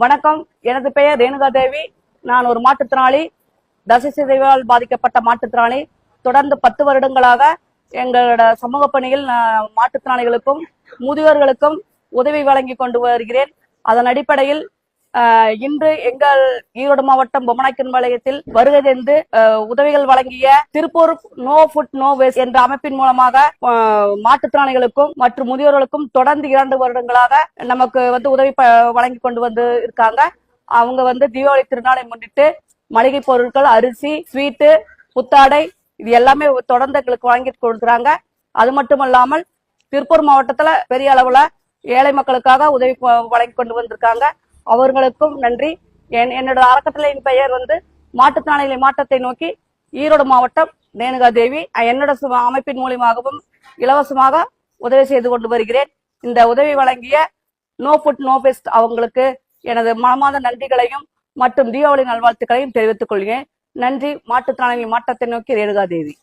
வணக்கம். எனது பெயர் ரேணுகா தேவி. நான் ஒரு மாற்றுத்திறனாளி. தசை சிதைவால் பாதிக்கப்பட்ட மாற்றுத்திறனாளி. தொடர்ந்து பத்து வருடங்களாக எங்களோட சமூக பணியில் நான் மாற்றுத்திறனாளிகளுக்கும் முதியோர்களுக்கும் உதவி வழங்கி கொண்டு வருகிறேன். அதன் அடிப்படையில் இன்று எங்கள் ஈரோடு மாவட்டம் பொம்மநாயக்கன் பாளையத்தில் வருகை தந்து உதவிகள் வழங்கிய Tiruppur no food no waste என்ற அமைப்பின் மூலமாக மாற்றுத்திறனாளிகளுக்கும் மற்றும் முதியோர்களுக்கும் தொடர்ந்து இரண்டு வருடங்களாக நமக்கு வந்து உதவி ப- வழங்கி கொண்டு வந்து இருக்காங்க. அவங்க வந்து தீபாவளி திருநாளை முன்னிட்டு மளிகை பொருட்கள் அரிசி ஸ்வீட்டு புத்தாடை இது எல்லாமே தொடர்ந்து எங்களுக்கு வாங்கி கொடுக்குறாங்க. அது மட்டும் இல்லாமல் திருப்பூர் மாவட்டத்துல பெரிய அளவுல ஏழை மக்களுக்காக உதவி வழங்கி கொண்டு வந்திருக்காங்க. அவர்களுக்கும் நன்றி. என் என்னோட அறக்கட்டளையின் பெயர் வந்து மாற்றுத்திறனாளிகளை மாற்றத்தை நோக்கி ஈரோடு மாவட்டம் ரேணுகா தேவி என்னோட அமைப்பின் மூலியமாகவும் இலவசமாக உதவி செய்து கொண்டு வருகிறேன். இந்த உதவி வழங்கிய நோ ஃபுட் நோ பெஸ்ட் அவங்களுக்கு எனது மனமார்ந்த நன்றிகளையும் மற்றும் தீபாவளி நல்வாழ்த்துக்களையும் தெரிவித்துக் கொள்கிறேன். நன்றி. மாற்றுத்திறனாளி மாற்றத்தை நோக்கி ரேணுகா தேவி